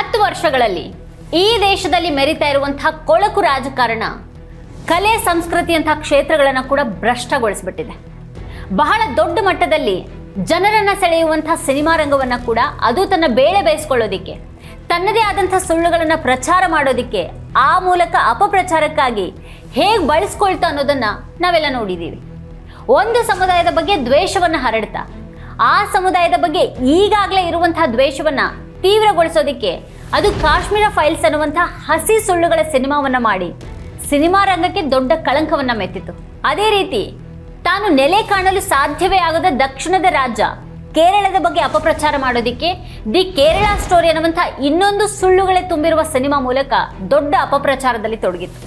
ಹತ್ತು ವರ್ಷಗಳಲ್ಲಿ ಈ ದೇಶದಲ್ಲಿ ಮೆರಿತಾ ಇರುವಂತಹ ಕೊಳಕು ರಾಜಕಾರಣ, ಕಲೆ ಸಂಸ್ಕೃತಿಯಂತಹ ಕ್ಷೇತ್ರಗಳನ್ನು ಕೂಡ ಭ್ರಷ್ಟಗೊಳಿಸ್ಬಿಟ್ಟಿದೆ. ಬಹಳ ದೊಡ್ಡ ಮಟ್ಟದಲ್ಲಿ ಜನರನ್ನ ಸೆಳೆಯುವಂತಹ ಸಿನಿಮಾ ರಂಗವನ್ನು ಕೂಡ ಅದು ತನ್ನ ಬೇಳೆ ಬೇಯಿಸ್ಕೊಳ್ಳೋದಿಕ್ಕೆ, ತನ್ನದೇ ಆದಂಥ ಸುಳ್ಳುಗಳನ್ನು ಪ್ರಚಾರ ಮಾಡೋದಿಕ್ಕೆ ಆ ಮೂಲಕ ಅಪಪ್ರಚಾರಕ್ಕಾಗಿ ಹೇಗೆ ಬಳಸ್ಕೊಳ್ತಾ ಅನ್ನೋದನ್ನ ನಾವೆಲ್ಲ ನೋಡಿದ್ದೀವಿ ಒಂದು ಸಮುದಾಯದ ಬಗ್ಗೆ ದ್ವೇಷವನ್ನು ಹರಡ್ತಾ, ಆ ಸಮುದಾಯದ ಬಗ್ಗೆ ಈಗಾಗಲೇ ಇರುವಂತಹ ದ್ವೇಷವನ್ನ ತೀವ್ರಗೊಳಿಸೋದಿಕ್ಕೆ. ಅದು ಕಾಶ್ಮೀರ ಫೈಲ್ಸ್ ಅನ್ನುವಂಥ ಹಸಿ ಸುಳ್ಳುಗಳ ಸಿನಿಮಾವನ್ನ ಮಾಡಿ. ಸಿನಿಮಾ ರಂಗಕ್ಕೆ ದೊಡ್ಡ ಕಳಂಕವನ್ನ ಮೆತ್ತಿತು ಅದೇ ರೀತಿ, ತಾನು ನೆಲೆ ಕಾಣಲು ಸಾಧ್ಯವೇ ಆಗದ ದಕ್ಷಿಣದ ರಾಜ್ಯ, ಕೇರಳದ ಬಗ್ಗೆ ಅಪಪ್ರಚಾರ ಮಾಡೋದಿಕ್ಕೆ ದಿ ಕೇರಳ ಸ್ಟೋರಿ ಅನ್ನುವಂಥ ಇನ್ನೊಂದು ಸುಳ್ಳುಗಳೇ ತುಂಬಿರುವ ಸಿನಿಮಾ ಮೂಲಕ ದೊಡ್ಡ ಅಪಪ್ರಚಾರದಲ್ಲಿ ತೊಡಗಿತ್ತು.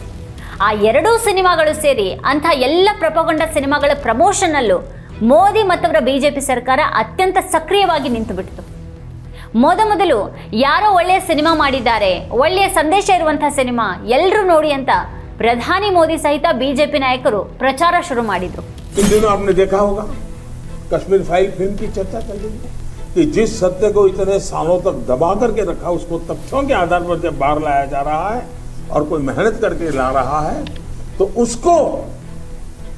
ಆ ಎರಡೂ ಸಿನಿಮಾಗಳು ಸೇರಿ ಅಂಥ ಎಲ್ಲ ಪ್ರಪಗೊಂಡ ಸಿನಿಮಾಗಳ ಪ್ರಮೋಷನ್ನಲ್ಲೂ ಮೋದಿ ಮತ್ತವರ ಬಿಜೆಪಿ ಸರ್ಕಾರ ಅತ್ಯಂತ ಸಕ್ರಿಯವಾಗಿ ನಿಂತು ಬಿಟ್ಟಿತು ಮೊದಮೊದಲು ಯಾರೋ ಒಳ್ಳೆಯ ಸಿನಿಮಾ ಮಾಡಿದ್ದಾರೆ ಒಳ್ಳೆಯ ಸಂದೇಶ ಇರುವಂತಹ ಸಿನಿಮಾ ಎಲ್ಲರೂ ನೋಡಿ ಅಂತ ಪ್ರಧಾನಿ ಮೋದಿ ಸಹಿತ ಬಿಜೆಪಿ ನಾಯಕರು ಪ್ರಚಾರ ಶುರು ಮಾಡಿದ್ರು इन दिनों आपने देखा होगा कश्मीर फाइल फिल्म की चर्चा चल रही है कि जिस सत्य को इतने सालों तक दबा करके रखा उसको तथ्यों के आधार पर जब बाहर लाया जा रहा है और कोई मेहनत करके ला रहा है तो उसको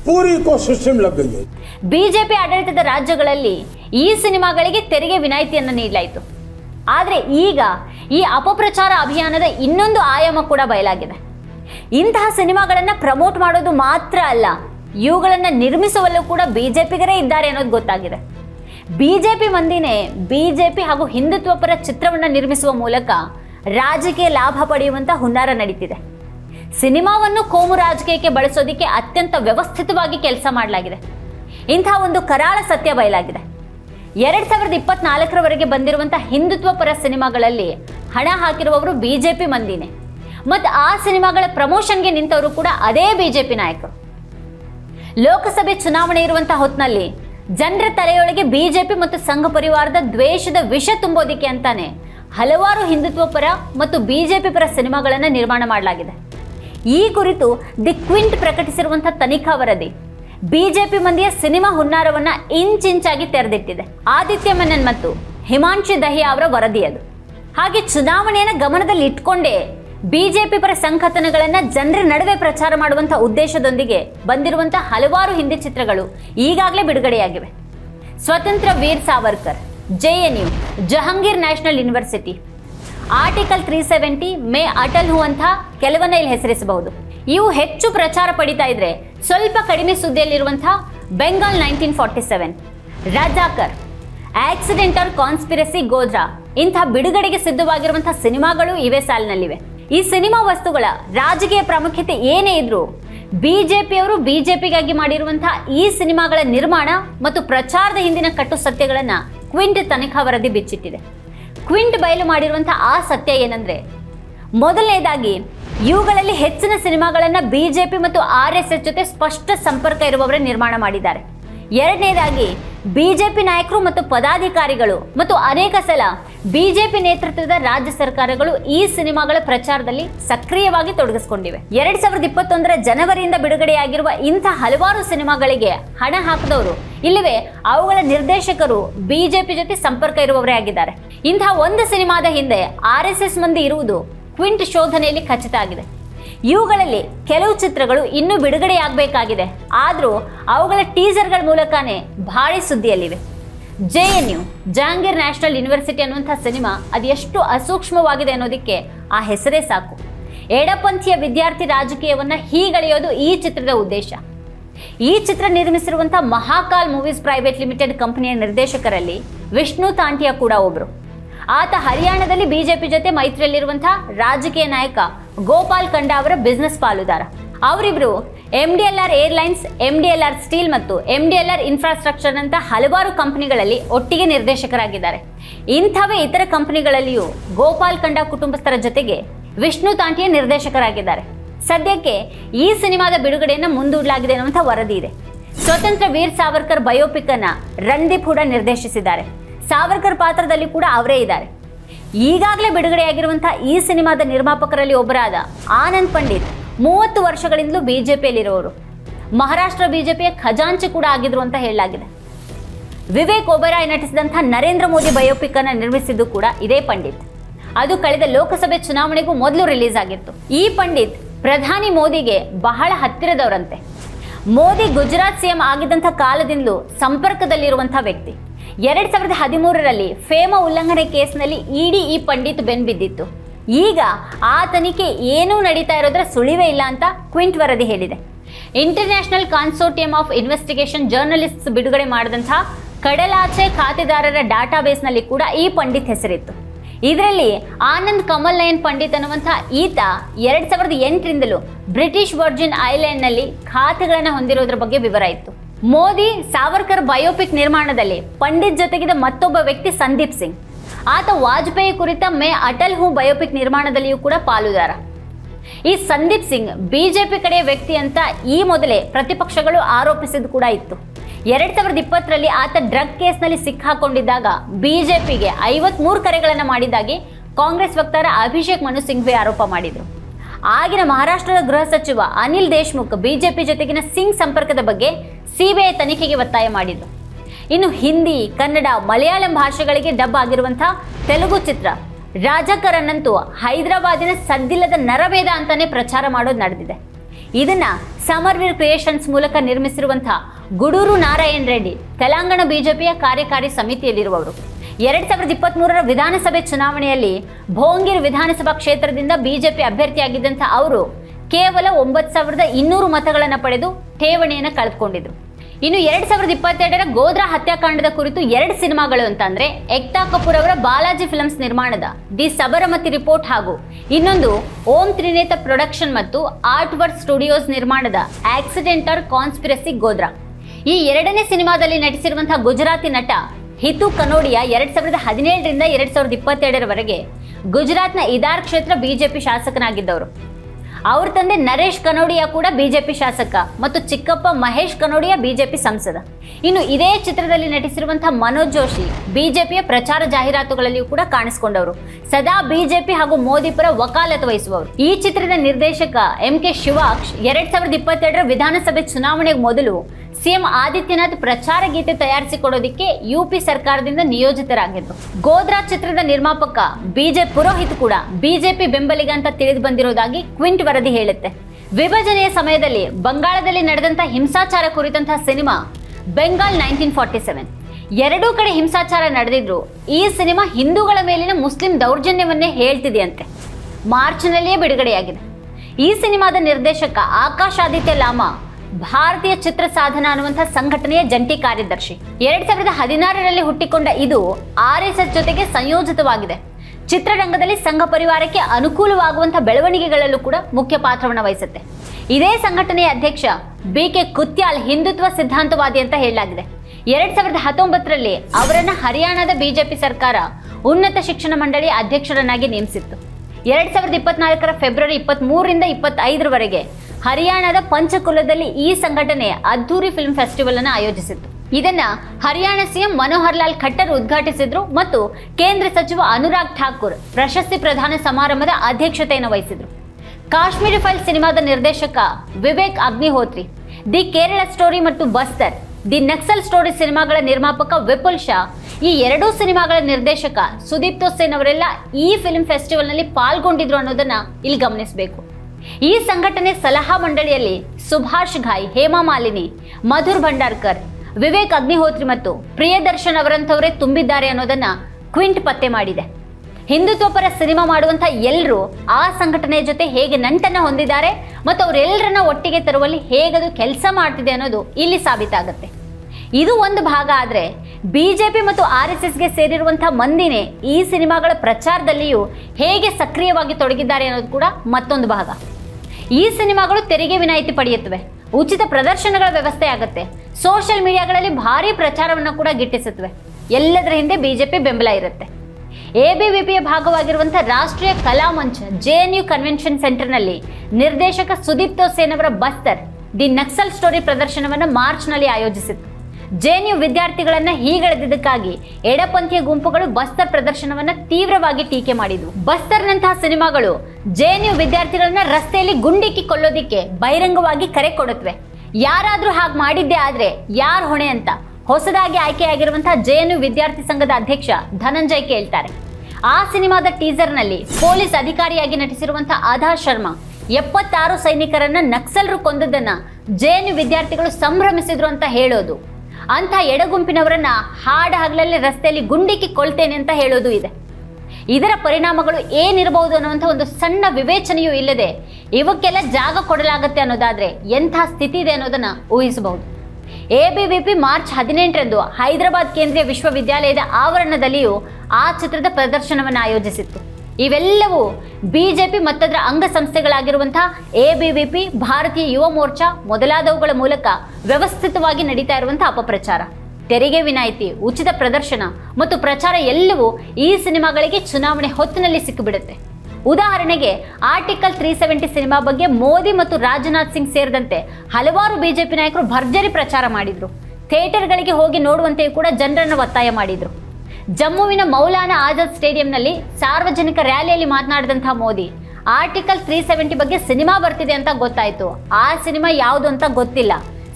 पूरी को सिस्टम लग गई है ಬಿಜೆಪಿ ಆಡಳಿತದ ರಾಜ್ಯಗಳಲ್ಲಿ ಈ ಸಿನಿಮಾಗಳಿಗೆ ತೆರಿಗೆ ವಿನಾಯಿತಿಯನ್ನು ನೀಡಲಾಯಿತು ಆದರೆ ಈಗ ಈ ಅಪಪ್ರಚಾರ ಅಭಿಯಾನದ ಇನ್ನೊಂದು ಆಯಾಮ ಕೂಡ ಬಯಲಾಗಿದೆ. ಇಂತಹ ಸಿನಿಮಾಗಳನ್ನು ಪ್ರಮೋಟ್ ಮಾಡೋದು ಮಾತ್ರ ಅಲ್ಲ, ಇವುಗಳನ್ನು ನಿರ್ಮಿಸುವಲ್ಲೂ ಕೂಡ ಬಿ ಜೆ ಪಿಗರೇ ಇದ್ದಾರೆ ಅನ್ನೋದು ಗೊತ್ತಾಗಿದೆ. ಬಿ ಜೆ ಪಿ ಮಂದಿನೇ ಬಿ ಜೆ ಪಿ ಹಾಗೂ ಹಿಂದುತ್ವ ಪರ ಚಿತ್ರವನ್ನು ನಿರ್ಮಿಸುವ ಮೂಲಕ ರಾಜಕೀಯ ಲಾಭ ಪಡೆಯುವಂಥ ಹುನ್ನಾರ ನಡೀತಿದೆ. ಸಿನಿಮಾವನ್ನು ಕೋಮು ರಾಜಕೀಯಕ್ಕೆ ಬಳಸೋದಕ್ಕೆ ಅತ್ಯಂತ ವ್ಯವಸ್ಥಿತವಾಗಿ ಕೆಲಸ ಮಾಡಲಾಗಿದೆ. ಇಂತಹ ಒಂದು ಕರಾಳ ಸತ್ಯ ಬಯಲಾಗಿದೆ. ಎರಡ್ ಸಾವಿರದ ಇಪ್ಪತ್ನಾಲ್ಕರವರೆಗೆ ಬಂದಿರುವಂಥ ಹಿಂದುತ್ವ ಪರ ಸಿನಿಮಾಗಳಲ್ಲಿ ಹಣ ಹಾಕಿರುವವರು ಬಿಜೆಪಿ ಮಂದಿನೇ. ಮತ್ತು ಆ ಸಿನಿಮಾಗಳ ಪ್ರಮೋಷನ್ಗೆ ನಿಂತವರು ಕೂಡ ಅದೇ ಬಿಜೆಪಿ ನಾಯಕರು. ಲೋಕಸಭೆ ಚುನಾವಣೆ ಇರುವಂಥ ಹೊತ್ತಿನಲ್ಲಿ ಜನರ ತಲೆಯೊಳಗೆ ಬಿಜೆಪಿ ಮತ್ತು ಸಂಘ ಪರಿವಾರದ ದ್ವೇಷದ ವಿಷ ತುಂಬೋದಿಕ್ಕೆ ಅಂತಾನೆ ಹಲವಾರು ಹಿಂದುತ್ವ ಪರ ಮತ್ತು ಬಿಜೆಪಿ ಪರ ಸಿನಿಮಾಗಳನ್ನು ನಿರ್ಮಾಣ ಮಾಡಲಾಗಿದೆ. ಈ ಕುರಿತು ದಿ ಕ್ವಿಂಟ್ ಪ್ರಕಟಿಸಿರುವಂತಹ ತನಿಖಾ ವರದಿ. ಬಿಜೆಪಿ ಮಂದಿಯ ಸಿನಿಮಾ ಹುನ್ನಾರವನ್ನ ಇಂಚಿಂಚಾಗಿ ತೆರೆದಿಟ್ಟಿದೆ. ಆದಿತ್ಯ ಮೆನನ್ ಮತ್ತು ಹಿಮಾಂಶು ದಹಿಯಾ ಅವರ ವರದಿ ಅದು. ಹಾಗೆ ಚುನಾವಣೆಯನ್ನ ಗಮನದಲ್ಲಿ ಇಟ್ಕೊಂಡೇ ಬಿಜೆಪಿ ಪರ ಸಂಘಟನೆಗಳನ್ನ ಜನರ ನಡುವೆ ಪ್ರಚಾರ ಮಾಡುವಂತ ಉದ್ದೇಶದೊಂದಿಗೆ ಬಂದಿರುವಂತಹ ಹಲವಾರು ಹಿಂದಿ ಚಿತ್ರಗಳು ಈಗಾಗಲೇ ಬಿಡುಗಡೆಯಾಗಿವೆ. Swatantra Veer Savarkar, J N U, Jahangir national university, article three seventy, Main Atal Hoon ಅಂತ ಕೆಲವನ್ನ ಇಲ್ಲಿ ಹೆಸರಿಸಬಹುದು. ಇವು ಹೆಚ್ಚು ಪ್ರಚಾರ ಪಡಿತಾ ಇದ್ರೆ ಸ್ವಲ್ಪ ಕಡಿಮೆ ಸುದ್ದಿಯಲ್ಲಿರುವಂತಹ Bengal nineteen forty seven Razakar accidental conspiracy Godhra. ಇಂಥ ಬಿಡುಗಡೆಗೆ ಸಿದ್ಧವಾಗಿರುವಂತಹ ಸಿನಿಮಾಗಳು ಇವೇ ಸಾಲಿನಲ್ಲಿವೆ. ಈ ಸಿನಿಮಾ ವಸ್ತುಗಳ ರಾಜಕೀಯ ಪ್ರಾಮುಖ್ಯತೆ ಏನೇ ಇದ್ರೂ ಬಿಜೆಪಿಯವರು ಬಿಜೆಪಿಗಾಗಿ ಮಾಡಿರುವಂತಹ ಈ ಸಿನಿಮಾಗಳ ನಿರ್ಮಾಣ ಮತ್ತು ಪ್ರಚಾರದ ಹಿಂದಿನ ಕಟ್ಟು ಸತ್ಯಗಳನ್ನ ಕ್ವಿಂಟ್ ತನಿಖಾ ವರದಿ ಬಿಚ್ಚಿಟ್ಟಿದೆ. ಕ್ವಿಂಟ್ ಬಯಲು ಮಾಡಿರುವಂತಹ ಆ ಸತ್ಯ ಏನಂದ್ರೆ, ಮೊದಲನೇದಾಗಿ ಇವುಗಳಲ್ಲಿ ಹೆಚ್ಚಿನ ಸಿನಿಮಾಗಳನ್ನು ಬಿಜೆಪಿ ಮತ್ತು ಆರ್ ಎಸ್ ಎಸ್ ಜೊತೆ ಸ್ಪಷ್ಟ ಸಂಪರ್ಕ ಇರುವವರೇ ನಿರ್ಮಾಣ ಮಾಡಿದ್ದಾರೆ. ಎರಡನೇದಾಗಿ, ಬಿಜೆಪಿ ನಾಯಕರು ಮತ್ತು ಪದಾಧಿಕಾರಿಗಳು ಮತ್ತು ಅನೇಕ ಸಲ ಬಿಜೆಪಿ ನೇತೃತ್ವದ ರಾಜ್ಯ ಸರ್ಕಾರಗಳು ಈ ಸಿನಿಮಾಗಳ ಪ್ರಚಾರದಲ್ಲಿ ಸಕ್ರಿಯವಾಗಿ ತೊಡಗಿಸಿಕೊಂಡಿವೆ. ಎರಡ್ ಸಾವಿರದ ಇಪ್ಪತ್ತೊಂದರ ಜನವರಿಯಿಂದ ಬಿಡುಗಡೆಯಾಗಿರುವ ಇಂಥ ಹಲವಾರು ಸಿನಿಮಾಗಳಿಗೆ ಹಣ ಹಾಕಿದವರು, ಇಲ್ಲವೇ ಅವುಗಳ ನಿರ್ದೇಶಕರು ಬಿಜೆಪಿ ಜೊತೆ ಸಂಪರ್ಕ ಇರುವವರೇ ಆಗಿದ್ದಾರೆ. ಇಂತಹ ಒಂದು ಸಿನಿಮಾದ ಹಿಂದೆ ಆರ್ ಎಸ್ ಎಸ್ ಮಂದಿ ಇರುವುದು ಕ್ವಿಂಟ್ ಶೋಧನೆಯಲ್ಲಿ ಖಚಿತ ಆಗಿದೆ. ಇವುಗಳಲ್ಲಿ ಕೆಲವು ಚಿತ್ರಗಳು ಇನ್ನೂ ಬಿಡುಗಡೆಯಾಗಬೇಕಾಗಿದೆ ಆದರೂ ಅವುಗಳ ಟೀಸರ್ಗಳ ಮೂಲಕನೇ ಭಾರಿ ಸುದ್ದಿಯಲ್ಲಿವೆ. J N U, Jahangir national university ಅನ್ನುವಂಥ ಸಿನಿಮಾ ಅದು ಎಷ್ಟು ಅಸೂಕ್ಷ್ಮವಾಗಿದೆ ಅನ್ನೋದಕ್ಕೆ ಆ ಹೆಸರೇ ಸಾಕು. ಎಡಪಂಥೀಯ ವಿದ್ಯಾರ್ಥಿ ರಾಜಕೀಯವನ್ನು ಹೀಗಳೆಯೋದು ಈ ಚಿತ್ರದ ಉದ್ದೇಶ. ಈ ಚಿತ್ರ ನಿರ್ಮಿಸಿರುವಂಥ ಮಹಾಕಾಲ್ ಮೂವೀಸ್ ಪ್ರೈವೇಟ್ ಲಿಮಿಟೆಡ್ ಕಂಪನಿಯ ನಿರ್ದೇಶಕರಲ್ಲಿ ವಿಷ್ಣು ತಾಂಟಿಯ ಕೂಡ ಒಬ್ಬರು ಆತ ಹರಿಯಾಣದಲ್ಲಿ ಬಿಜೆಪಿ ಜೊತೆ ಮೈತ್ರಿಯಲ್ಲಿರುವಂತಹ ರಾಜಕೀಯ ನಾಯಕ ಗೋಪಾಲ್ ಕಂಡ ಅವರ ಬಿಸ್ನೆಸ್ ಪಾಲುದಾರ. ಅವರಿಬ್ರು M D L R airlines M D L R steel ಮತ್ತು M D L R infrastructure ಅಂತ ಹಲವಾರು ಕಂಪನಿಗಳಲ್ಲಿ ಒಟ್ಟಿಗೆ ನಿರ್ದೇಶಕರಾಗಿದ್ದಾರೆ. ಇಂಥವೇ ಇತರ ಕಂಪನಿಗಳಲ್ಲಿಯೂ ಗೋಪಾಲ್ ಕಂಡ ಕುಟುಂಬಸ್ಥರ ಜೊತೆಗೆ ವಿಷ್ಣು ತಾಂಟಿಯ ನಿರ್ದೇಶಕರಾಗಿದ್ದಾರೆ. ಸದ್ಯಕ್ಕೆ ಈ ಸಿನಿಮಾದ ಬಿಡುಗಡೆಯನ್ನು ಮುಂದೂಡಲಾಗಿದೆ ಅನ್ನುವಂಥ ವರದಿ ಇದೆ. ಸ್ವತಂತ್ರ ವೀರ್ ಸಾವರ್ಕರ್ ಬಯೋಪಿಕ್ ಅನ್ನ ರಣದೀಪ್ ಹೂಡ ನಿರ್ದೇಶಿಸಿದ್ದಾರೆ. ಸಾವರ್ಕರ್ ಪಾತ್ರದಲ್ಲಿ ಕೂಡ ಅವರೇ ಇದ್ದಾರೆ. ಈಗಾಗಲೇ ಬಿಡುಗಡೆಯಾಗಿರುವಂತಹ ಈ ಸಿನಿಮಾದ ನಿರ್ಮಾಪಕರಲ್ಲಿ ಒಬ್ಬರಾದ ಆನಂದ್ ಪಂಡಿತ್, ಮೂವತ್ತು ವರ್ಷಗಳಿಂದಲೂ ಬಿಜೆಪಿಯಲ್ಲಿರುವವರು ಮಹಾರಾಷ್ಟ್ರ ಬಿಜೆಪಿಯ ಖಜಾಂಚಿ ಕೂಡ ಆಗಿದ್ರು ಅಂತ ಹೇಳಲಾಗಿದೆ. ವಿವೇಕ್ ಒಬೆರಾಯ್ ನಟಿಸಿದಂಥ ನರೇಂದ್ರ ಮೋದಿ ಬಯೋಪಿಕ್ ಅನ್ನು ನಿರ್ಮಿಸಿದ್ದು ಕೂಡ ಇದೇ ಪಂಡಿತ್. ಅದು ಕಳೆದ ಲೋಕಸಭೆ ಚುನಾವಣೆಗೂ ಮೊದಲು ರಿಲೀಸ್ ಆಗಿತ್ತು. ಈ ಪಂಡಿತ್ ಪ್ರಧಾನಿ ಮೋದಿಗೆ ಬಹಳ ಹತ್ತಿರದವರಂತೆ. ಮೋದಿ ಗುಜರಾತ್ ಸಿಎಂ ಆಗಿದ್ದಂಥ ಕಾಲದಿಂದಲೂ ಸಂಪರ್ಕದಲ್ಲಿರುವಂಥ ವ್ಯಕ್ತಿ. ಎರಡ್ ಸಾವಿರದ ಹದಿಮೂರರಲ್ಲಿ ಫೇಮ ಉಲ್ಲಂಘನೆ ಕೇಸ್ನಲ್ಲಿ ಇಡಿ ಈ ಪಂಡಿತ್ ಬೆನ್ಬಿದ್ದಿತ್ತು. ಈಗ ಆ ತನಿಖೆ ಏನೂ ನಡೀತಾ ಇರೋದ್ರ ಸುಳಿವೇ ಇಲ್ಲ ಅಂತ ಕ್ವಿಂಟ್ ವರದಿ ಹೇಳಿದೆ. International consortium of investigation journalists ಬಿಡುಗಡೆ ಮಾಡಿದಂತಹ ಕಡಲಾಚೆ ಖಾತೆದಾರರ ಡಾಟಾಬೇಸ್ನಲ್ಲಿ ಕೂಡ ಈ ಪಂಡಿತ್ ಹೆಸರಿತ್ತು. ಇದರಲ್ಲಿ ಆನಂದ್ ಕಮಲ್ ನಯನ್ ಪಂಡಿತ್ ಅನ್ನುವಂಥ ಈತ ಎರಡ್ ಸಾವಿರದ ಎಂಟರಿಂದಲೂ ಬ್ರಿಟಿಷ್ ವರ್ಜಿನ್ ಐಲ್ಯಾಂಡ್ನಲ್ಲಿ ಖಾತೆಗಳನ್ನು ಹೊಂದಿರೋದ್ರ ಬಗ್ಗೆ ವಿವರ ಇತ್ತು. ಮೋದಿ ಸಾವರ್ಕರ್ ಬಯೋಪಿಕ್ ನಿರ್ಮಾಣದಲ್ಲಿ ಪಂಡಿತ್ ಜೊತೆಗಿದ ಮತ್ತೊಬ್ಬ ವ್ಯಕ್ತಿ ಸಂದೀಪ್ ಸಿಂಗ್. ಆತ ವಾಜಪೇಯಿ ಕುರಿತ ಮೇ ಅಟಲ್ ಹೂ ಬಯೋಪಿಕ್ ನಿರ್ಮಾಣದಲ್ಲಿಯೂ ಕೂಡ ಪಾಲುದಾರ. ಈ ಸಂದೀಪ್ ಸಿಂಗ್ ಬಿಜೆಪಿ ಕಡೆಯ ವ್ಯಕ್ತಿ ಅಂತ ಈ ಮೊದಲೇ ಪ್ರತಿಪಕ್ಷಗಳು ಆರೋಪಿಸಿದ್ದು ಕೂಡ ಇತ್ತು. ಎರಡ್ ಸಾವಿರದ ಇಪ್ಪತ್ತರಲ್ಲಿ ಆತ ಡ್ರಗ್ ಕೇಸ್ನಲ್ಲಿ ಸಿಕ್ಕಾಕೊಂಡಿದ್ದಾಗ ಬಿಜೆಪಿಗೆ ಐವತ್ಮೂರು ಕರೆಗಳನ್ನು ಮಾಡಿದ್ದಾಗಿ ಕಾಂಗ್ರೆಸ್ ವಕ್ತಾರ ಅಭಿಷೇಕ್ ಮನು ಸಿಂಘ್ವಿ ಆರೋಪ ಮಾಡಿದರು. ಆಗಿನ ಮಹಾರಾಷ್ಟ್ರದ ಗೃಹ ಸಚಿವ ಅನಿಲ್ ದೇಶ್ಮುಖ್ ಬಿಜೆಪಿ ಜೊತೆಗಿನ ಸಿಂಗ್ ಸಂಪರ್ಕದ ಬಗ್ಗೆ ಸಿಬಿಐ ತನಿಖೆಗೆ ಒತ್ತಾಯ ಮಾಡಿದರು. ಇನ್ನು ಹಿಂದಿ, ಕನ್ನಡ, ಮಲಯಾಳಂ ಭಾಷೆಗಳಿಗೆ ಡಬ್ ಆಗಿರುವಂತಹ ತೆಲುಗು ಚಿತ್ರ ರಾಜಕರನ್ನಂತೂ ಹೈದರಾಬಾದಿನ ಸದ್ದಿಲ್ಲದ ನರಭೇದ ಅಂತಾನೆ ಪ್ರಚಾರ ಮಾಡೋದು ನಡೆದಿದೆ. ಇದನ್ನ ಸಮರ್ವೀರ್ ಕ್ರಿಯೇಷನ್ಸ್ ಮೂಲಕ ನಿರ್ಮಿಸಿರುವಂತಹ ಗುಡೂರು ನಾರಾಯಣ್ ರೆಡ್ಡಿ, ತೆಲಂಗಾಣ ಬಿಜೆಪಿಯ ಕಾರ್ಯಕಾರಿ ಸಮಿತಿಯಲ್ಲಿರುವವರು. ಎರಡ್ ಸಾವಿರದ ಇಪ್ಪತ್ತ್ ಮೂರರ ವಿಧಾನಸಭೆ ಚುನಾವಣೆಯಲ್ಲಿ ಭೋಂಗಿರ್ ವಿಧಾನಸಭಾ ಕ್ಷೇತ್ರದಿಂದ ಬಿಜೆಪಿ ಅಭ್ಯರ್ಥಿಯಾಗಿದ್ದಂಥ ಅವರು ಕೇವಲ ಒಂಬತ್ತು ಸಾವಿರದ ಇನ್ನೂರು ಮತಗಳನ್ನು ಪಡೆದು ಠೇವಣಿಯನ್ನು ಕಳೆದುಕೊಂಡಿದ್ರು. ಇನ್ನು ಎರಡ್ ಸಾವಿರದ ಇಪ್ಪತ್ತೆರಡರ ಗೋದ್ರಾ ಹತ್ಯಾಕಾಂಡದ ಕುರಿತು ಎರಡು ಸಿನಿಮಾಗಳು ಅಂತಂದ್ರೆ ಎಕ್ತಾ ಕಪೂರ್ ಅವರ ಬಾಲಾಜಿ ಫಿಲ್ಮ್ಸ್ ನಿರ್ಮಾಣದ ದಿ ಸಬರಮತಿ ರಿಪೋರ್ಟ್ ಹಾಗೂ ಇನ್ನೊಂದು ಓಂ ತ್ರಿನೇತ ಪ್ರೊಡಕ್ಷನ್ ಮತ್ತು ಆರ್ಟ್ ವರ್ಕ್ ಸ್ಟುಡಿಯೋಸ್ ನಿರ್ಮಾಣದ ಆಕ್ಸಿಡೆಂಟರ್ ಕಾನ್ಸ್ಪಿರಸಿ ಗೋದ್ರಾ ಈ ಎರಡನೇ ಸಿನಿಮಾದಲ್ಲಿ ನಟಿಸಿರುವಂತಹ ಗುಜರಾತಿ ನಟ ಹಿತು ಕನೋಡಿಯಾ ಎರಡ್ ಸಾವಿರದ ಹದಿನೇಳರಿಂದ ಎರಡ್ ಸಾವಿರದ ಇಪ್ಪತ್ತೆರಡರವರೆಗೆ ಗುಜರಾತ್ನ ಇದಾರ್ ಕ್ಷೇತ್ರ ಬಿಜೆಪಿ ಶಾಸಕನಾಗಿದ್ದವರು. ಅವ್ರ ತಂದೆ ನರೇಶ್ ಕನೋಡಿಯಾ ಕೂಡ ಬಿಜೆಪಿ ಶಾಸಕ ಮತ್ತು ಚಿಕ್ಕಪ್ಪ ಮಹೇಶ್ ಕನೋಡಿಯಾ ಬಿಜೆಪಿ ಸಂಸದ. ಇನ್ನು ಇದೇ ಚಿತ್ರದಲ್ಲಿ ನಟಿಸಿರುವಂತಹ ಮನೋಜ್ ಜೋಶಿ ಬಿಜೆಪಿಯ ಪ್ರಚಾರ ಜಾಹೀರಾತುಗಳಲ್ಲಿಯೂ ಕೂಡ ಕಾಣಿಸಿಕೊಂಡವರು. ಸದಾ ಬಿಜೆಪಿ ಹಾಗೂ ಮೋದಿ ಪರ ವಕಾಲತ್ ವಹಿಸುವವರು. ಈ ಚಿತ್ರದ ನಿರ್ದೇಶಕ ಎಂ ಕೆ ಶಿವಾಕ್ಷ್ ಎರಡ್ ಸಾವಿರದ ಇಪ್ಪತ್ತೆರಡರ ವಿಧಾನಸಭೆ ಚುನಾವಣೆಗೆ ಮೊದಲು ಸಿಎಂ ಆದಿತ್ಯನಾಥ್ ಪ್ರಚಾರ ಗೀತೆ ತಯಾರಿಸಿಕೊಡೋದಕ್ಕೆ ಯುಪಿ ಸರ್ಕಾರದಿಂದ ನಿಯೋಜಿತರಾಗಿದ್ರು ಗೋದ್ರಾ ಚಿತ್ರದ ನಿರ್ಮಾಪಕ ಬಿಜೆ ಪುರೋಹಿತ್ ಕೂಡ ಬಿಜೆಪಿ ಬೆಂಬಲಿಗ ಅಂತ ತಿಳಿದು ಬಂದಿರೋದಾಗಿ ಕ್ವಿಂಟ್ ವರದಿ ಹೇಳುತ್ತೆ. ವಿಭಜನೆಯ ಸಮಯದಲ್ಲಿ ಬಂಗಾಳದಲ್ಲಿ ನಡೆದಂತ ಹಿಂಸಾಚಾರ ಕುರಿತಂತಹ cinema Bengal nineteen forty seven. ಎರಡೂ ಕಡೆ ಹಿಂಸಾಚಾರ ನಡೆದಿದ್ರು ಈ ಸಿನಿಮಾ ಹಿಂದೂಗಳ ಮೇಲಿನ ಮುಸ್ಲಿಂ ದೌರ್ಜನ್ಯವನ್ನೇ ಹೇಳ್ತಿದೆಯಂತೆ. ಮಾರ್ಚ್ನಲ್ಲಿಯೇ ಬಿಡುಗಡೆಯಾಗಿದೆ. ಈ ಸಿನಿಮಾದ ನಿರ್ದೇಶಕ ಆಕಾಶ್ ಆದಿತ್ಯ ಲಾಮಾ ಭಾರತೀಯ ಚಿತ್ರ ಸಾಧನ ಅನ್ನುವಂಥ ಸಂಘಟನೆಯ ಜಂಟಿ ಕಾರ್ಯದರ್ಶಿ. ಎರಡ್ ಸಾವಿರದ ಹದಿನಾರರಲ್ಲಿ ಹುಟ್ಟಿಕೊಂಡ ಇದು ಆರ್ ಎಸ್ ಎಸ್ ಜೊತೆಗೆ ಸಂಯೋಜಿತವಾಗಿದೆ. ಚಿತ್ರರಂಗದಲ್ಲಿ ಸಂಘ ಪರಿವಾರಕ್ಕೆ ಅನುಕೂಲವಾಗುವಂತಹ ಬೆಳವಣಿಗೆಗಳಲ್ಲೂ ಕೂಡ ಮುಖ್ಯ ಪಾತ್ರವನ್ನು ವಹಿಸುತ್ತೆ. ಇದೇ ಸಂಘಟನೆಯ ಅಧ್ಯಕ್ಷ ಬಿ ಕೆ ಕುತ್ಯಾಲ್ ಹಿಂದುತ್ವ ಸಿದ್ಧಾಂತವಾದಿ ಅಂತ ಹೇಳಲಾಗಿದೆ. ಎರಡ್ ಸಾವಿರದ ಹತ್ತೊಂಬತ್ತರಲ್ಲಿ ಅವರನ್ನ ಹರಿಯಾಣದ ಬಿಜೆಪಿ ಸರ್ಕಾರ ಉನ್ನತ ಶಿಕ್ಷಣ ಮಂಡಳಿ ಅಧ್ಯಕ್ಷರನ್ನಾಗಿ ನೇಮಿಸಿತ್ತು. ಎರಡ್ ಸಾವಿರದ ಇಪ್ಪತ್ನಾಲ್ಕರ ಫೆಬ್ರವರಿ ಇಪ್ಪತ್ತ್ ಮೂರರಿಂದ ಇಪ್ಪತ್ತೈದರವರೆಗೆ ಹರಿಯಾಣದ ಪಂಚಕುಲದಲ್ಲಿ ಈ ಸಂಘಟನೆ ಅದ್ಧೂರಿ ಫಿಲ್ಮ್ ಫೆಸ್ಟಿವಲ್ ಅನ್ನು ಆಯೋಜಿಸಿತ್ತು. ಇದನ್ನ ಹರಿಯಾಣ ಸಿಎಂ ಮನೋಹರ್ ಲಾಲ್ ಖಟ್ಟರ್ ಉದ್ಘಾಟಿಸಿದ್ರು ಮತ್ತು ಕೇಂದ್ರ ಸಚಿವ ಅನುರಾಗ್ ಠಾಕೂರ್ ಪ್ರಶಸ್ತಿ ಪ್ರದಾನ ಸಮಾರಂಭದ ಅಧ್ಯಕ್ಷತೆಯನ್ನು ವಹಿಸಿದ್ರು. ಕಾಶ್ಮೀರಿ ಫೈಲ್ ಸಿನಿಮಾದ ನಿರ್ದೇಶಕ ವಿವೇಕ್ ಅಗ್ನಿಹೋತ್ರಿ, ದಿ ಕೇರಳ ಸ್ಟೋರಿ ಮತ್ತು ಬಸ್ತರ್, ದಿ ನಕ್ಸಲ್ ಸ್ಟೋರಿ ಸಿನಿಮಾಗಳ ನಿರ್ಮಾಪಕ ವಿಪುಲ್ ಶಾ, ಈ ಎರಡೂ ಸಿನಿಮಾಗಳ ನಿರ್ದೇಶಕ ಸುದೀಪ್ ತೋಸೇನ್ ಅವರೆಲ್ಲ ಈ ಫಿಲ್ಮ್ ಫೆಸ್ಟಿವಲ್ನಲ್ಲಿ ಪಾಲ್ಗೊಂಡಿದ್ರು ಅನ್ನೋದನ್ನ ಇಲ್ಲಿ ಗಮನಿಸಬೇಕು. ಈ ಸಂಘಟನೆ ಸಲಹಾ ಮಂಡಳಿಯಲ್ಲಿ ಸುಭಾಷ್ ಘಾಯ್, ಹೇಮಾ ಮಾಲಿನಿ, ಮಧುರ್ ಭಂಡಾರ್ಕರ್, ವಿವೇಕ್ ಅಗ್ನಿಹೋತ್ರಿ ಮತ್ತು ಪ್ರಿಯದರ್ಶನ್ ಅವರಂಥವರೇ ತುಂಬಿದ್ದಾರೆ ಅನ್ನೋದನ್ನ ಕ್ವಿಂಟ್ ಪತ್ತೆ ಮಾಡಿದೆ. ಹಿಂದುತ್ವ ಪರ ಸಿನಿಮಾ ಮಾಡುವಂಥ ಎಲ್ಲರೂ ಆ ಸಂಘಟನೆಯ ಜೊತೆ ಹೇಗೆ ನಂಟನ್ನು ಹೊಂದಿದ್ದಾರೆ ಮತ್ತು ಅವರೆಲ್ಲರನ್ನ ಒಟ್ಟಿಗೆ ತರುವಲ್ಲಿ ಹೇಗದು ಕೆಲಸ ಮಾಡ್ತಿದೆ ಅನ್ನೋದು ಇಲ್ಲಿ ಸಾಬೀತಾಗುತ್ತೆ. ಇದು ಒಂದು ಭಾಗ ಆದರೆ ಬಿ ಜೆ ಪಿ ಮತ್ತು ಆರ್ ಎಸ್ ಎಸ್ಗೆ ಸೇರಿರುವಂಥ ಮಂದಿನೇ ಈ ಸಿನಿಮಾಗಳ ಪ್ರಚಾರದಲ್ಲಿಯೂ ಹೇಗೆ ಸಕ್ರಿಯವಾಗಿ ತೊಡಗಿದ್ದಾರೆ ಅನ್ನೋದು ಕೂಡ ಮತ್ತೊಂದು ಭಾಗ. ಈ ಸಿನಿಮಾಗಳು ತೆರಿಗೆ ವಿನಾಯಿತಿ ಪಡೆಯುತ್ತವೆ. ಉಚಿತ ಪ್ರದರ್ಶನಗಳ ವ್ಯವಸ್ಥೆ ಆಗುತ್ತೆ. ಸೋಷಿಯಲ್ ಮೀಡಿಯಾಗಳಲ್ಲಿ ಭಾರಿ ಪ್ರಚಾರವನ್ನು ಕೂಡ ಗಿಟ್ಟಿಸುತ್ತವೆ. ಎಲ್ಲದರ ಹಿಂದೆ ಬಿಜೆಪಿ ಬೆಂಬಲ ಇರುತ್ತೆ. ಪಿಯ ಭಾಗವಾಗಿರುವಂಥ ರಾಷ್ಟ್ರೀಯ ಕಲಾ ಎನ್ ಜೆಎನ್ಯು ಕನ್ವೆನ್ಷನ್ ಸೆಂಟರ್ನಲ್ಲಿ ನಿರ್ದೇಶಕ ಸುದೀಪ್ತೋ ಸೇನ್ ಅವರ ಬಸ್ತರ್, ದಿ ನಕ್ಸಲ್ ಸ್ಟೋರಿ ಪ್ರದರ್ಶನವನ್ನು ಮಾರ್ಚ್ನಲ್ಲಿ ಆಯೋಜಿಸಿತ್ತು. ಜೆಎನ್ಯು ವಿದ್ಯಾರ್ಥಿಗಳನ್ನ ಹೀಗೆಳೆದಿದ್ದಕ್ಕಾಗಿ ಎಡಪಂಥೀಯ ಗುಂಪುಗಳು ಬಸ್ತರ್ ಪ್ರದರ್ಶನವನ್ನ ತೀವ್ರವಾಗಿ ಟೀಕೆ ಮಾಡಿದ್ವು. ಬಸ್ತರ್ನಂತಹ ಸಿನಿಮಾಗಳು ಜೆಎನ್ಯು ವಿದ್ಯಾರ್ಥಿಗಳನ್ನ ರಸ್ತೆಯಲ್ಲಿ ಗುಂಡಿಕ್ಕಿ ಕೊಲ್ಲೋದಿಕ್ಕೆ ಬಹಿರಂಗವಾಗಿ ಕರೆ ಕೊಡುತ್ತವೆ ಯಾರಾದ್ರೂ ಹಾಗೆ ಮಾಡಿದ್ದೆ ಆದ್ರೆ ಯಾರ್ ಹೊಣೆ ಅಂತ ಹೊಸದಾಗಿ ಆಯ್ಕೆಯಾಗಿರುವಂತಹ ಜೆಎನ್ಯು ವಿದ್ಯಾರ್ಥಿ ಸಂಘದ ಅಧ್ಯಕ್ಷ ಧನಂಜಯ್ ಕೇಳ್ತಾರೆ. ಆ ಸಿನಿಮಾದ ಟೀಸರ್ನಲ್ಲಿ ಪೊಲೀಸ್ ಅಧಿಕಾರಿಯಾಗಿ ನಟಿಸಿರುವಂತಹ ಆಧಾರ್ ಶರ್ಮಾ ಎಪ್ಪತ್ತಾರು ಸೈನಿಕರನ್ನ ನಕ್ಸಲರು ಕೊಂದದನ್ನ ಜೆಎನ್ಯು ವಿದ್ಯಾರ್ಥಿಗಳು ಸಂಭ್ರಮಿಸಿದ್ರು ಅಂತ ಹೇಳೋದು ಅಂಥ ಎಡಗುಂಪಿನವರನ್ನ ಹಾಡ ಹಗಲಲ್ಲಿ ರಸ್ತೆಯಲ್ಲಿ ಗುಂಡಿಕ್ಕಿ ಕೊಳ್ತೇನೆ ಅಂತ ಹೇಳೋದು ಇದೆ. ಇದರ ಪರಿಣಾಮಗಳು ಏನಿರಬಹುದು ಅನ್ನುವಂಥ ಒಂದು ಸಣ್ಣ ವಿವೇಚನೆಯೂ ಇಲ್ಲದೆ ಇವಕ್ಕೆಲ್ಲ ಜಾಗ ಕೊಡಲಾಗುತ್ತೆ ಅನ್ನೋದಾದರೆ ಎಂಥ ಸ್ಥಿತಿ ಇದೆ ಅನ್ನೋದನ್ನು ಊಹಿಸಬಹುದು. ಪಿ ಮಾರ್ಚ್ ಹದಿನೆಂಟರಂದು ಹೈದರಾಬಾದ್ ಕೇಂದ್ರೀಯ ವಿಶ್ವವಿದ್ಯಾಲಯದ ಆವರಣದಲ್ಲಿಯೂ ಆ ಚಿತ್ರದ ಪ್ರದರ್ಶನವನ್ನು ಆಯೋಜಿಸಿತ್ತು. ಇವೆಲ್ಲವೂ ಬಿಜೆಪಿ ಮತ್ತದರ ಅಂಗಸಂಸ್ಥೆಗಳಾಗಿರುವಂತಹ ಎಬಿವಿಪಿ, ಭಾರತೀಯ ಯುವ ಮೋರ್ಚಾ ಮೊದಲಾದವುಗಳ ಮೂಲಕ ವ್ಯವಸ್ಥಿತವಾಗಿ ನಡೀತಾ ಇರುವಂಥ ಅಪಪ್ರಚಾರ. ತೆರಿಗೆ ವಿನಾಯಿತಿ, ಉಚಿತ ಪ್ರದರ್ಶನ ಮತ್ತು ಪ್ರಚಾರ ಎಲ್ಲವೂ ಈ ಸಿನಿಮಾಗಳಿಗೆ ಚುನಾವಣೆ ಹೊತ್ತಿನಲ್ಲಿ ಸಿಕ್ಕಿಬಿಡುತ್ತೆ. ಉದಾಹರಣೆಗೆ ಆರ್ಟಿಕಲ್ ತ್ರೀ ಸೆವೆಂಟಿ ಸಿನಿಮಾ ಬಗ್ಗೆ ಮೋದಿ ಮತ್ತು ರಾಜನಾಥ್ ಸಿಂಗ್ ಸೇರಿದಂತೆ ಹಲವಾರು ಬಿಜೆಪಿ ನಾಯಕರು ಭರ್ಜರಿ ಪ್ರಚಾರ ಮಾಡಿದ್ರು. ಥಿಯೇಟರ್ಗಳಿಗೆ ಹೋಗಿ ನೋಡುವಂತೆಯೂ ಕೂಡ ಜನರನ್ನು ಒತ್ತಾಯ ಮಾಡಿದ್ರು. ಜಮ್ಮುವಿನ ಮೌಲಾನಾ ಆಜಾದ್ ಸ್ಟೇಡಿಯಂನಲ್ಲಿ ಸಾರ್ವಜನಿಕ ರ್ಯಾಲಿಯಲ್ಲಿ ಮಾತನಾಡಿದಂತಹ ಮೋದಿ ಆರ್ಟಿಕಲ್ ತ್ರೀ ಸೆವೆಂಟಿ ಬಗ್ಗೆ ಸಿನಿಮಾ ಬರ್ತಿದೆ ಅಂತ ಗೊತ್ತಾಯ್ತು ಆ ಸಿನಿಮಾ ಯಾವುದು ಅಂತ ಗೊತ್ತಿಲ್ಲ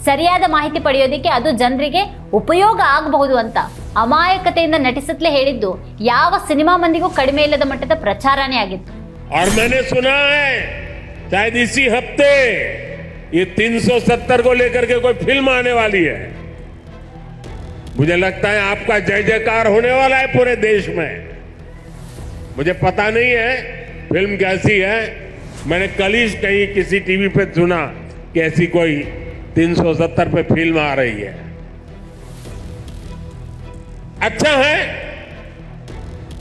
ಸರಿಯಾದ ಮಾಹಿತಿ ಪಡೆಯೋದಕ್ಕೆ ಅದು ಜನರಿಗೆ ಉಪಯೋಗ ಆಗಬಹುದು ಅಂತ ಅಮಾಯಕತೆಯಿಂದ ನಟಿಸುತ್ತಲೇ ಹೇಳಿದ್ದು ಯಾವ ಸಿನಿಮಾ ಮಂದಿಗೂ ಕಡಿಮೆ ಇಲ್ಲದ ಮಟ್ಟದ ಪ್ರಚಾರನೇ ಆಗಿತ್ತು और मैंने सुना है शायद इसी हफ्ते ये 370 को लेकर के कोई फिल्म आने वाली है मुझे लगता है आपका जय जयकार होने वाला है पूरे देश में मुझे पता नहीं है फिल्म कैसी है मैंने कल ही कहीं किसी टीवी पे सुना कि ऐसी कोई 370 पे फिल्म आ रही है अच्छा है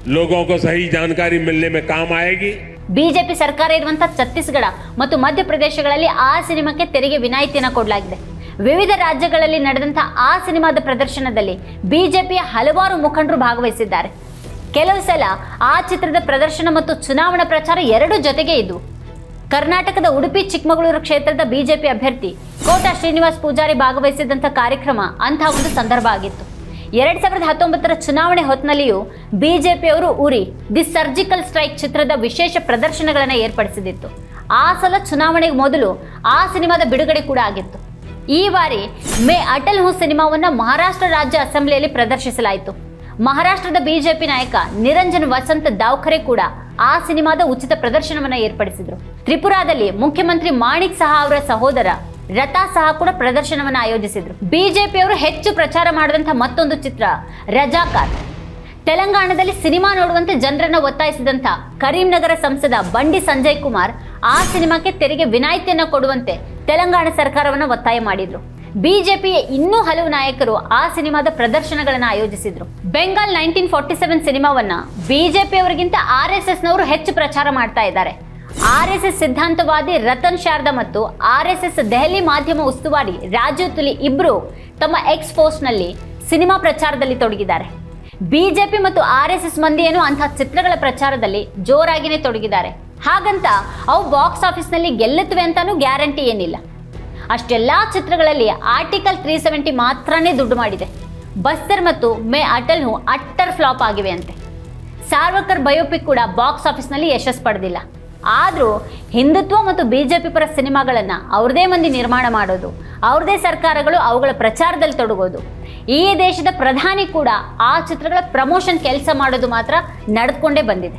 लोगों को सही जानकारी मिलने में काम आएगी ಬಿಜೆಪಿ ಸರ್ಕಾರ ಇರುವಂತಹ ಛತ್ತೀಸ್ಗಢ ಮತ್ತು ಮಧ್ಯಪ್ರದೇಶಗಳಲ್ಲಿ ಆ ಸಿನಿಮಾಕ್ಕೆ ತೆರಿಗೆ ವಿನಾಯಿತಿಯನ್ನು ಕೊಡಲಾಗಿದೆ ವಿವಿಧ ರಾಜ್ಯಗಳಲ್ಲಿ ನಡೆದಂತಹ ಆ ಸಿನಿಮಾದ ಪ್ರದರ್ಶನದಲ್ಲಿ ಬಿಜೆಪಿಯ ಹಲವಾರು ಮುಖಂಡರು ಭಾಗವಹಿಸಿದ್ದಾರೆ. ಕೆಲವು ಸಲ ಆ ಚಿತ್ರದ ಪ್ರದರ್ಶನ ಮತ್ತು ಚುನಾವಣಾ ಪ್ರಚಾರ ಎರಡೂ ಜೊತೆಗೆ ಇದ್ವು ಕರ್ನಾಟಕದ ಉಡುಪಿ ಚಿಕ್ಕಮಗಳೂರು ಕ್ಷೇತ್ರದ ಬಿಜೆಪಿ ಅಭ್ಯರ್ಥಿ ಕೋಟಾ ಶ್ರೀನಿವಾಸ್ ಪೂಜಾರಿ ಭಾಗವಹಿಸಿದಂಥ ಕಾರ್ಯಕ್ರಮ ಅಂತಹ ಒಂದು ಸಂದರ್ಭ ಆಗಿತ್ತು. ಎರಡ್ ಸಾವಿರದ ಹತ್ತೊಂಬತ್ತರ ಚುನಾವಣೆ ಹೊತ್ತಿನಲ್ಲಿಯೂ ಬಿಜೆಪಿಯವರು ಉರಿ ದಿ ಸರ್ಜಿಕಲ್ ಸ್ಟ್ರೈಕ್ ಚಿತ್ರದ ವಿಶೇಷ ಪ್ರದರ್ಶನಗಳನ್ನು ಏರ್ಪಡಿಸಿದಿತ್ತು. ಆ ಸಲ ಚುನಾವಣೆಗೆ ಮೊದಲು ಆ ಸಿನಿಮಾದ ಬಿಡುಗಡೆ ಕೂಡ ಆಗಿತ್ತು. ಈ ಬಾರಿ ಮೇ ಅಟಲ್ ಹೂ ಸಿನಿಮಾವನ್ನ ಮಹಾರಾಷ್ಟ್ರ ರಾಜ್ಯ ಅಸೆಂಬ್ಲಿಯಲ್ಲಿ ಪ್ರದರ್ಶಿಸಲಾಯಿತು. ಮಹಾರಾಷ್ಟ್ರದ ಬಿಜೆಪಿ ನಾಯಕ ನಿರಂಜನ್ ವಸಂತ್ ದಾವ್ಖರೆ ಕೂಡ ಆ ಸಿನಿಮಾದ ಉಚಿತ ಪ್ರದರ್ಶನವನ್ನ ಏರ್ಪಡಿಸಿದರು. ತ್ರಿಪುರಾದಲ್ಲಿ ಮುಖ್ಯಮಂತ್ರಿ ಮಾಣಿಕ್ ಸಹ ಅವರ ಸಹೋದರ ರತಾ ಸಹ ಕೂಡ ಪ್ರದರ್ಶನವನ್ನ ಆಯೋಜಿಸಿದ್ರು. ಬಿಜೆಪಿಯವರು ಹೆಚ್ಚು ಪ್ರಚಾರ ಮಾಡಿದಂಥ ಮತ್ತೊಂದು ಚಿತ್ರ, ರಜಾಕಾರ್. ತೆಲಂಗಾಣದಲ್ಲಿ ಸಿನಿಮಾ ನೋಡುವಂತೆ ಜನರನ್ನ ಒತ್ತಾಯಿಸಿದಂಥ ಕರೀಂನಗರ ಸಂಸದ ಬಂಡಿ ಸಂಜಯ್ ಕುಮಾರ್ ಆ ಸಿನಿಮಾಕ್ಕೆ ತೆರಿಗೆ ವಿನಾಯಿತಿಯನ್ನು ಕೊಡುವಂತೆ ತೆಲಂಗಾಣ ಸರ್ಕಾರವನ್ನು ಒತ್ತಾಯ ಮಾಡಿದ್ರು. ಬಿಜೆಪಿಯ ಇನ್ನೂ ಹಲವು ನಾಯಕರು ಆ ಸಿನಿಮಾದ ಪ್ರದರ್ಶನಗಳನ್ನು ಆಯೋಜಿಸಿದ್ರು. ಬೆಂಗಾಲ್ ನೈನ್ಟೀನ್ ಫೋರ್ಟಿ ಸೆವೆನ್ ಸಿನಿಮಾವನ್ನ ಬಿಜೆಪಿಯವರಿಗಿಂತ ಆರ್ ಎಸ್ ಎಸ್ನವರು ಹೆಚ್ಚು ಪ್ರಚಾರ ಮಾಡ್ತಾ ಇದ್ದಾರೆ. ಆರ್ ಎಸ್ ಎಸ್ ಸಿದ್ಧಾಂತವಾದಿ ರತನ್ ಶಾರದಾ ಮತ್ತು ಆರ್ ಎಸ್ ಎಸ್ ದೆಹಲಿ ಮಾಧ್ಯಮ ಉಸ್ತುವಾರಿ ರಾಜೀವ್ ತುಲಿ ಇಬ್ರು ತಮ್ಮ ಎಕ್ಸ್ ಪೋಸ್ಟ್ನಲ್ಲಿ ಸಿನಿಮಾ ಪ್ರಚಾರದಲ್ಲಿ ತೊಡಗಿದ್ದಾರೆ. ಬಿಜೆಪಿ ಮತ್ತು ಆರ್ ಎಸ್ ಎಸ್ ಮಂದಿಯೇನು ಅಂತಹ ಚಿತ್ರಗಳ ಪ್ರಚಾರದಲ್ಲಿ ಜೋರಾಗಿನೇ ತೊಡಗಿದ್ದಾರೆ. ಹಾಗಂತ ಅವು ಬಾಕ್ಸ್ ಆಫೀಸ್ನಲ್ಲಿ ಗೆಲ್ಲುತ್ತವೆ ಅಂತಾನೂ ಗ್ಯಾರಂಟಿ ಏನಿಲ್ಲ. ಅಷ್ಟೆಲ್ಲ ಚಿತ್ರಗಳಲ್ಲಿ ಆರ್ಟಿಕಲ್ ತ್ರೀ ಸೆವೆಂಟಿ ಮಾತ್ರನೇ ದುಡ್ಡು ಮಾಡಿದೆ. ಬಸ್ತರ್ ಮತ್ತು ಮೇ ಅಟಲ್ ಹೂ ಅಟ್ಟರ್ ಫ್ಲಾಪ್ ಆಗಿವೆ ಅಂತೆ. ಸಾರ್ವಕರ್ ಬಯೋಪಿಕ್ ಕೂಡ ಬಾಕ್ಸ್ ಆಫೀಸ್ನಲ್ಲಿ ಯಶಸ್ಸು ಪಡೆದಿಲ್ಲ. ಆದರೂ ಹಿಂದುತ್ವ ಮತ್ತು ಬಿ ಜೆ ಪಿ ಪರ ಸಿನಿಮಾಗಳನ್ನು ಅವ್ರದೇ ಮಂದಿ ನಿರ್ಮಾಣ ಮಾಡೋದು, ಅವ್ರದೇ ಸರ್ಕಾರಗಳು ಅವುಗಳ ಪ್ರಚಾರದಲ್ಲಿ ತೊಡಗೋದು, ಈ ದೇಶದ ಪ್ರಧಾನಿ ಕೂಡ ಆ ಚಿತ್ರಗಳ ಪ್ರಮೋಷನ್ ಕೆಲಸ ಮಾಡೋದು ಮಾತ್ರ ನಡೆದುಕೊಂಡೇ ಬಂದಿದೆ.